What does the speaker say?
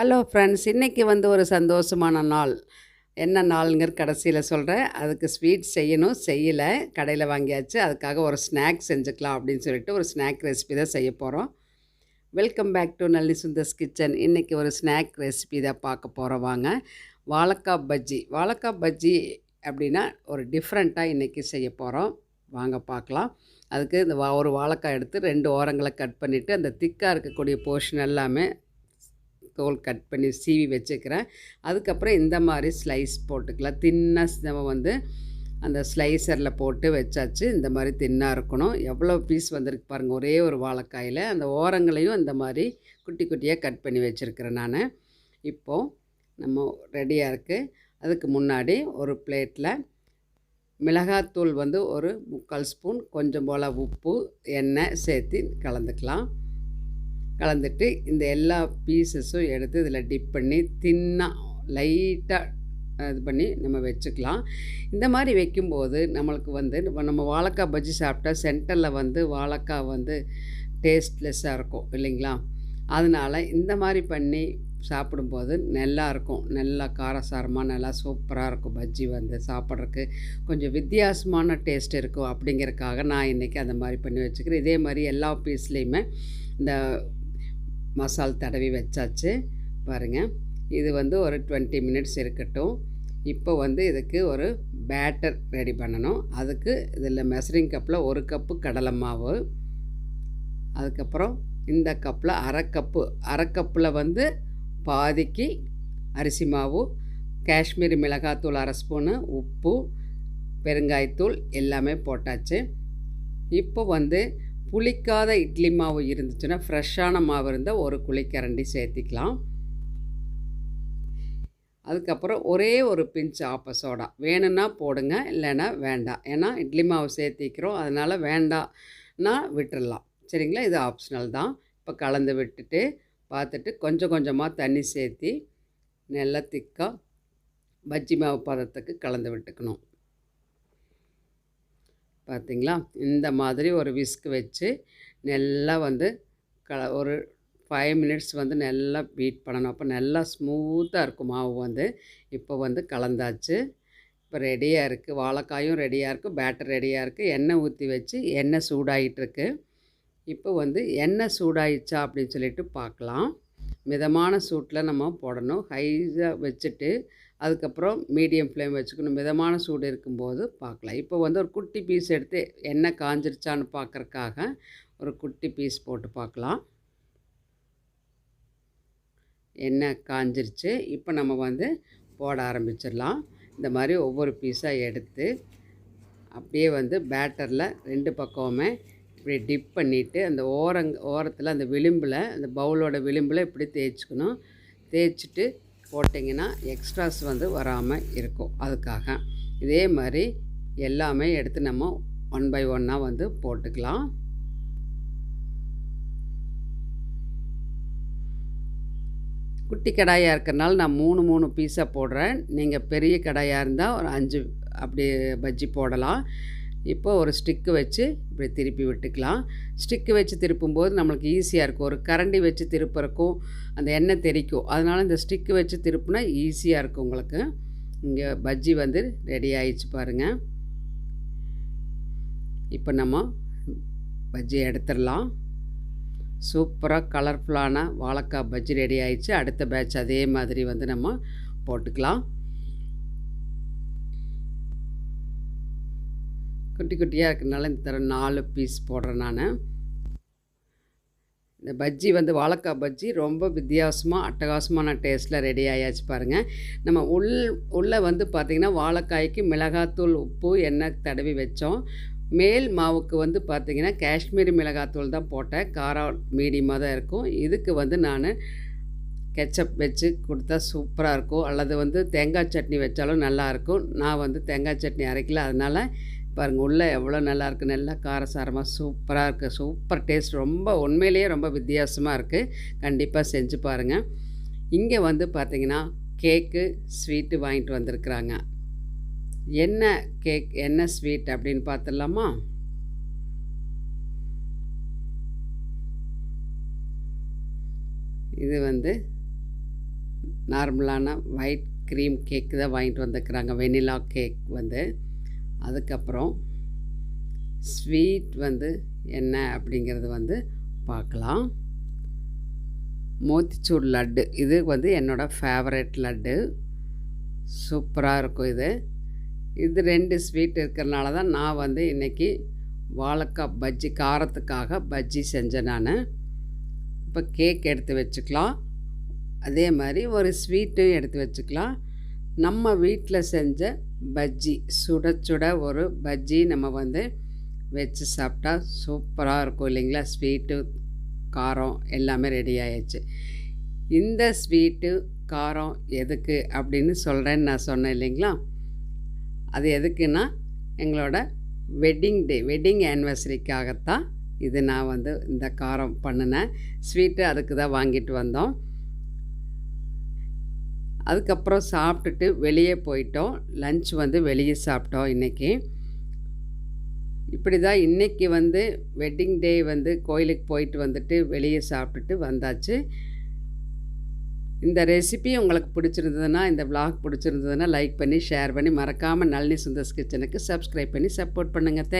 Hello friends இன்றைக்கி வந்து ஒரு சந்தோஷமான நாள். என்ன நாளுங்கிற கடைசியில் சொல்கிறேன் அதுக்கு ஸ்வீட் செய்யணும் செய்யலை. கடையில் வாங்கியாச்சு. அதுக்காக ஒரு ஸ்நாக் செஞ்சுக்கலாம் அப்படின்னு சொல்லிட்டு ஒரு ஸ்நாக் ரெசிபி தான் செய்ய போகிறோம் welcome back to Nalli Sundar's kitchen இன்றைக்கி ஒரு ஸ்நாக் ரெசிபி தான் பார்க்க போகிறோம் வாங்க. வாழைக்காய் பஜ்ஜி. வாழைக்காய் பஜ்ஜி அப்படின்னா ஒரு டிஃப்ரெண்ட்டாக இன்றைக்கி செய்ய போகிறோம் வாங்க பார்க்கலாம். அதுக்கு இந்த வா ஒரு வாழைக்காய் எடுத்து ரெண்டு ஓரங்களை கட் பண்ணிவிட்டு அந்த திக்காக இருக்கக்கூடிய போர்ஷன் எல்லாமே தோல் கட் பண்ணி சீவி வச்சுக்கிறேன். அதுக்கப்புறம் இந்த மாதிரி ஸ்லைஸ் போட்டுக்கலாம். தின்னாக நம்ம வந்து அந்த ஸ்லைசரில் போட்டு வச்சாச்சு. இந்த மாதிரி தின்னாக இருக்கணும். எவ்வளோ பீஸ் வந்திருக்கு பாருங்கள் ஒரே ஒரு வாழைக்காயில் அந்த ஓரங்களையும் இந்த மாதிரி குட்டி குட்டியாக கட் பண்ணி வச்சுருக்கிறேன் நான். இப்போது நம்ம ரெடியாக இருக்குது அதுக்கு முன்னாடி ஒரு பிளேட்டில் மிளகாத்தூள் வந்து ஒரு முக்கால் ஸ்பூன் கொஞ்சம் போல் உப்பு எண்ணெய் சேர்த்து கலந்துக்கலாம். கலந்துட்டு இந்த எல்லா பீசஸும் எடுத்து இதில் டிப் பண்ணி தின்னாக லைட்டாக இது பண்ணி நம்ம வச்சுக்கலாம். இந்த மாதிரி வைக்கும்போது நம்மளுக்கு வந்து நம்ம வாழைக்காய் பஜ்ஜி சாப்பிட்டா சென்டரில் வந்து வாழைக்காய் வந்து டேஸ்ட்லெஸ்ஸாக இருக்கும் இல்லைங்களா? அதனால் இந்த மாதிரி பண்ணி சாப்பிடும்போது நல்லா இருக்கும். நல்லா காரசாரமாக நல்லா சூப்பராக இருக்கும் பஜ்ஜி வந்து சாப்பிட்றதுக்கு. கொஞ்சம் வித்தியாசமான டேஸ்ட் இருக்கும் அப்படிங்கிறதுக்காக நான் இன்றைக்கி அந்த மாதிரி பண்ணி வச்சுக்கிறேன். இதே மாதிரி எல்லா பீஸ்லேயுமே இந்த மசால் தடவி வச்சாச்சு. பாருங்கள் இது வந்து ஒரு டுவெண்ட்டி மினிட்ஸ் இருக்கட்டும். இப்போ வந்து இதுக்கு ஒரு பேட்டர் ரெடி பண்ணணும். அதுக்கு இதில் மெசரிங் கப்பில் ஒரு கப்பு கடலை மாவு. அதுக்கப்புறம் இந்த கப்பில் அரை கப்பு. அரை கப்பில் வந்து பாதிக்கு அரிசி மாவு காஷ்மீரி மிளகாத்தூள் அரை ஸ்பூனு உப்பு பெருங்காயத்தூள் எல்லாமே போட்டாச்சு. இப்போ வந்து புளிக்காத இட்லி மாவு இருந்துச்சுன்னா ஃப்ரெஷ்ஷான மாவு இருந்தால் ஒரு குழிக்கரண்டி சேர்த்திக்கலாம். அதுக்கப்புறம் ஒரே ஒரு பிஞ்ச் ஆப்ப சோடா. வேணும்னா போடுங்க இல்லைன்னா வேண்டாம். ஏன்னா இட்லி மாவு சேர்த்திக்கிறோம் அதனால் வேண்டாம்னா விட்டுடலாம் சரிங்களா? இது ஆப்ஷனல் தான். இப்போ கலந்து விட்டுட்டு பார்த்துட்டு கொஞ்சம் கொஞ்சமாக தண்ணி சேர்த்தி நல்லா திக்காக பஜ்ஜி மாவு பதத்துக்கு கலந்து விட்டுக்கணும். பார்த்திங்களா? இந்த மாதிரி ஒரு விஸ்க் வச்சு நல்லா வந்து க ஒரு ஃபைவ் மினிட்ஸ் வந்து நல்லா பீட் பண்ணணும். அப்போ நல்லா ஸ்மூத்தாக இருக்கும் மாவு வந்து. இப்போ வந்து கலந்தாச்சு. இப்போ ரெடியாக இருக்குது வாழைக்காயும் ரெடியாக இருக்குது பேட்டர் ரெடியாக இருக்குது எண்ணெய் ஊற்றி வச்சு எண்ணெய் சூடாகிட்டுருக்கு இப்போ வந்து எண்ணெய் சூடாயிடுச்சா அப்படின்னு சொல்லிட்டு பார்க்கலாம். மிதமான சூட்டில் நம்ம போடணும். ஹைஸாக வச்சுட்டு அதுக்கப்புறம் மீடியம் ஃப்ளேம் வச்சுக்கணும். மிதமான சூடு இருக்கும்போது பார்க்கலாம். இப்போ வந்து ஒரு குட்டி பீஸ் எடுத்து எண்ணெய் காஞ்சிருச்சான்னு பார்க்குறக்காக ஒரு குட்டி பீஸ் போட்டு பார்க்கலாம். எண்ணெய் காஞ்சிருச்சு. இப்போ நம்ம வந்து போட ஆரம்பிச்சிடலாம். இந்த மாதிரி ஒவ்வொரு பீஸாக எடுத்து அப்படியே வந்து பேட்டரில் ரெண்டு பக்கமுமே இப்படி டிப் பண்ணிவிட்டு அந்த ஓரங் ஓரத்தில் அந்த விளிம்பில் அந்த பவுலோட விளிம்பில் இப்படி தேய்ச்சிக்கணும். தேய்ச்சிட்டு போட்டிங்கன்னா எக்ஸ்ட்ராஸ் வந்து வராமல் இருக்கும். அதுக்காக இதே மாதிரி எல்லாமே எடுத்து நம்ம ஒன் பை ஒன்னாக வந்து போட்டுக்கலாம். குட்டி கடாயாக இருக்கிறனால நான் மூணு மூணு பீஸாக போடுறேன். நீங்கள் பெரிய கடாயாக இருந்தால் ஒரு அஞ்சு அப்படி பஜ்ஜி போடலாம். இப்போ ஒரு ஸ்டிக்கு வச்சு இப்படி திருப்பி விட்டுக்கலாம். ஸ்டிக்கு வச்சு திருப்பும்போது நம்மளுக்கு ஈஸியாக இருக்கும். ஒரு கரண்டி வச்சு திருப்புறக்கும் அந்த எண்ணெய் தெரிக்கும் அதனால் இந்த ஸ்டிக்கு வச்சு திருப்புனா ஈஸியாக இருக்கும் உங்களுக்கு. இங்கே பஜ்ஜி வந்து ரெடி ஆயிடுச்சு பாருங்கள் இப்போ நம்ம பஜ்ஜி எடுத்துடலாம். சூப்பராக கலர்ஃபுல்லான வாழைக்காய் பஜ்ஜி ரெடி ஆயிடுச்சு. அடுத்த பேட்ச் அதே மாதிரி வந்து நம்ம போட்டுக்கலாம். குட்டி குட்டியாக இருக்கிறனால இந்த தரம் நாலு பீஸ் போடுறேன் நான். இந்த பஜ்ஜி வந்து வாழைக்காய் பஜ்ஜி ரொம்ப வித்தியாசமாக அட்டகாசமான டேஸ்ட்டில் ரெடி ஆயாச்சு பாருங்கள் நம்ம உள் உள்ளே வந்து பார்த்திங்கன்னா வாழைக்காய்க்கு மிளகாத்தூள் உப்பு எண்ணெய் தடவி வச்சோம். மேல் மாவுக்கு வந்து பார்த்திங்கன்னா காஷ்மீரி மிளகாத்தூள் தான் போட்டேன். காரம் மீடியமாக தான் இருக்கும். இதுக்கு வந்து நான் கெச்சப் வச்சு கொடுத்தா சூப்பராக இருக்கும். அல்லது வந்து தேங்காய் சட்னி வச்சாலும் நல்லாயிருக்கும் நான் வந்து தேங்காய் சட்னி அரைக்கல. அதனால் பாருங்கள் உள்ளே எவ்வளோ நல்லாயிருக்கு. நல்லா காரசாரமாக சூப்பராக இருக்குது சூப்பர் டேஸ்ட். ரொம்ப உண்மையிலேயே ரொம்ப வித்தியாசமாக இருக்குது கண்டிப்பாக செஞ்சு பாருங்கள் இங்கே வந்து பார்த்திங்கன்னா கேக்கு ஸ்வீட்டு வாங்கிட்டு வந்திருக்குறாங்க. என்ன கேக் என்ன ஸ்வீட் அப்படின்னு பார்த்துடலாமா இது வந்து நார்மலான ஒயிட் க்ரீம் கேக்கு தான் வாங்கிட்டு வந்துருக்குறாங்க. வெனிலா கேக் வந்து. அதுக்கப்புறம் ஸ்வீட் வந்து என்ன அப்படிங்கிறது வந்து பார்க்கலாம். மோத்திச்சூர் லட்டு இது வந்து என்னோடய ஃபேவரட் லட்டு. சூப்பராக இருக்கும் இது. இது ரெண்டு ஸ்வீட் இருக்கிறனால தான் நான் வந்து இன்றைக்கி வாழைக்காய் பஜ்ஜி காரத்துக்காக பஜ்ஜி செஞ்சேன் நான். இப்போ கேக் எடுத்து வச்சுக்கலாம். அதே மாதிரி ஒரு ஸ்வீட்டும் எடுத்து வச்சுக்கலாம். நம்ம வீட்டில் செஞ்ச பஜ்ஜி சுட சுட ஒரு பஜ்ஜி நம்ம வந்து வச்சு சாப்பிட்டா சூப்பராக இருக்கும் இல்லைங்களா? ஸ்வீட்டு காரம் எல்லாமே ரெடி ஆயிடுச்சு. இந்த ஸ்வீட்டு காரம் எதுக்கு அப்படின்னு சொல்கிறேன்னு நான் சொன்னேன் இல்லைங்களா? அது எதுக்குன்னா எங்களோட வெட்டிங் டே வெட்டிங் ஆனிவர்சரிக்காகத்தான் இது நான் வந்து இந்த காரம் பண்ணினேன். ஸ்வீட்டு அதுக்கு தான் வாங்கிட்டு வந்தோம். அதுக்கப்புறம் சாப்பிட்டுட்டு வெளியே போயிட்டோம். லஞ்ச் வந்து வெளியே சாப்பிட்டோம் இன்றைக்கி இப்படி தான் இன்றைக்கி வந்து வெட்டிங் டே வந்து கோயிலுக்கு போயிட்டு வந்துட்டு வெளியே சாப்பிட்டுட்டு வந்தாச்சு. இந்த ரெசிபி உங்களுக்கு பிடிச்சிருந்ததுன்னா இந்த விளாக் பிடிச்சிருந்ததுன்னா லைக் பண்ணி ஷேர் பண்ணி மறக்காமல் நளினி சுந்தர்ஸ் கிச்சனுக்கு சப்ஸ்கிரைப் பண்ணி சப்போர்ட் பண்ணுங்கள் தேங்க்